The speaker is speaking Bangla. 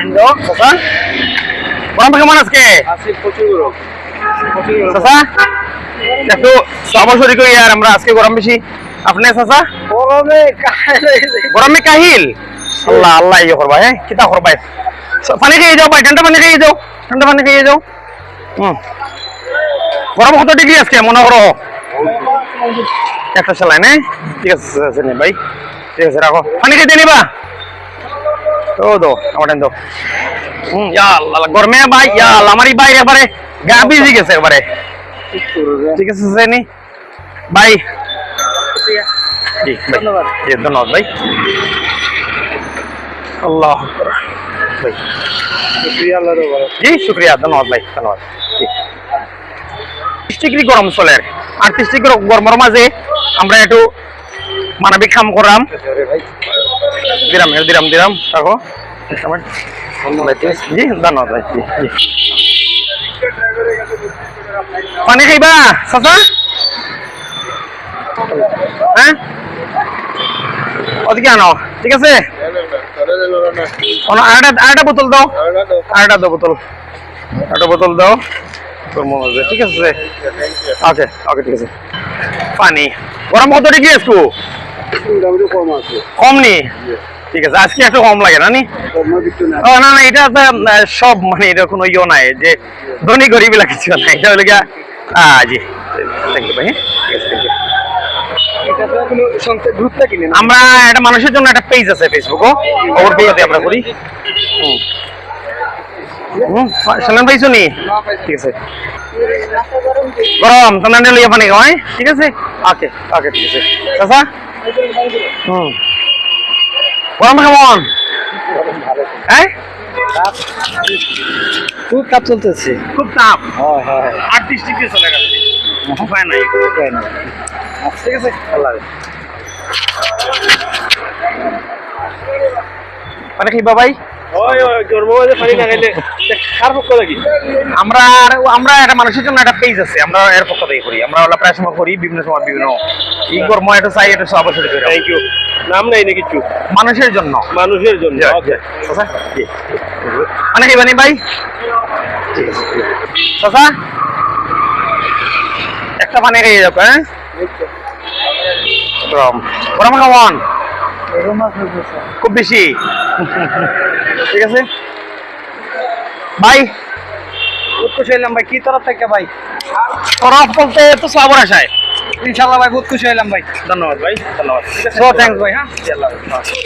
আনন্দ চাচা গরম কেমন আজকে। চাচা, একটু সবসরি করি আর আমরা আজকে গরম বেশি। আপনি, চাচা? গরমে গরমে কাহিল? আল্লাহ আল্লাহ ইয়ে করবা হ্যাঁ? কিতা করবা পানি খেয়ে যাও ভাই, ঠান্ডা পানি খেয়ে যাও, ঠান্ডা পানি খেয়ে যাও। হুম। গরম কত ডিগ্রি আজকে, মনে করো? একটা চালাই নে? ঠিক আছে ভাই। ঠিক আছে, রাখো। পানি খেতে নিবা? ও দো আমার দো। হুম ইয়া আল্লাহ গরমে ভাই ইয়া আল্লাহ আমারই ভাই এবারে গা ভিজে গেছে একবারে ঠিক আছে জানি ভাই। জি ধন্যবাদ। জি ধন্যবাদ ভাই। আল্লাহ। ভাই। শুক্রিয়া আল্লাহর জি শুক্রিয়া ধন্যবাদ ভাই ধন্যবাদ। জি। ত্রিশ ডিগ্রি গরম চলে। আটত্রিশ ডিগ্রি গরমের মাঝে আমরা একটু মানবিক কাম করলাম। দিলাম দিলাম দিলাম রাখো। জি ধন্যবাদ পানি খাইবা, চাচা? হ্যাঁ? ওদিকে আনো, ঠিক আছে? আরেকটা বোতল দাও। আরেকটা দাও বোতল। আরেকটা বোতল দাও। ঠিক আছে? ওকে ওকে, ঠিক আছে। পানি। গরম কত ডিগ্রি একটু আছে কম নি? ঠিক আছে আজকে একটু কম লাগে না নি? না না। না এটা সব মানে এটা কোনো ইয়ে নাই যে ধনী গরিব এলা কিছু নাই এটা হলো গিয়া জি। থ্যাংক ইউ ভাই হ্যাঁ? না? আমরা একটা মানুষের জন্য একটা পেজ আছে ফেসবুকও ওর পেজে আমরা করি। সালাম ভাই শুনি? ঠিক আছে। গরম তোমরা লইয়া পানি খাওয়াই ঠিক আছে? ওকে ওকে ঠিক আছে। চাচা? হুম। গরম কেমন হ্যাঁ খুব তাপ চলতেছে। খুব তাপ হ্যাঁ হ্যাঁ। আটত্রিশ ডিগ্রি চলে গেছে উপায় নাই। উপায় নাই। ঠিক আছে আল্লাহ। মানে কি বাবাই? আমরা আমরা একটা মানুষের জন্য একটা পেজ আছে আমরা এর পক্ষ থেকে করি। আমরা ওলা প্রায় সময় করি বিভিন্ন সময় বিভিন্ন ই কর্ম এটা চাই এটা সব অবশ্যই করি। থ্যাংক ইউ নাম নাই না কিছু? মানুষের জন্য। মানুষের জন্য ওকে জি। চাচা? মানে কি বানি ভাই? ঠিক আছে চাচা একটা পানি খেয়ে যাবে হ্যাঁ? খুব বেশি? ঠিক আছে? ভাই খুশি হইলাম ভাই কি তরফ থেকে ভাই? তরফ বলতে তো সবর আশায় ইনশাল্লাহ ভাই বহুত খুশি হইলাম ভাই। ধন্যবাদ ভাই ধন্যবাদ। সো থ্যাংকস ভাই হ্যাঁ।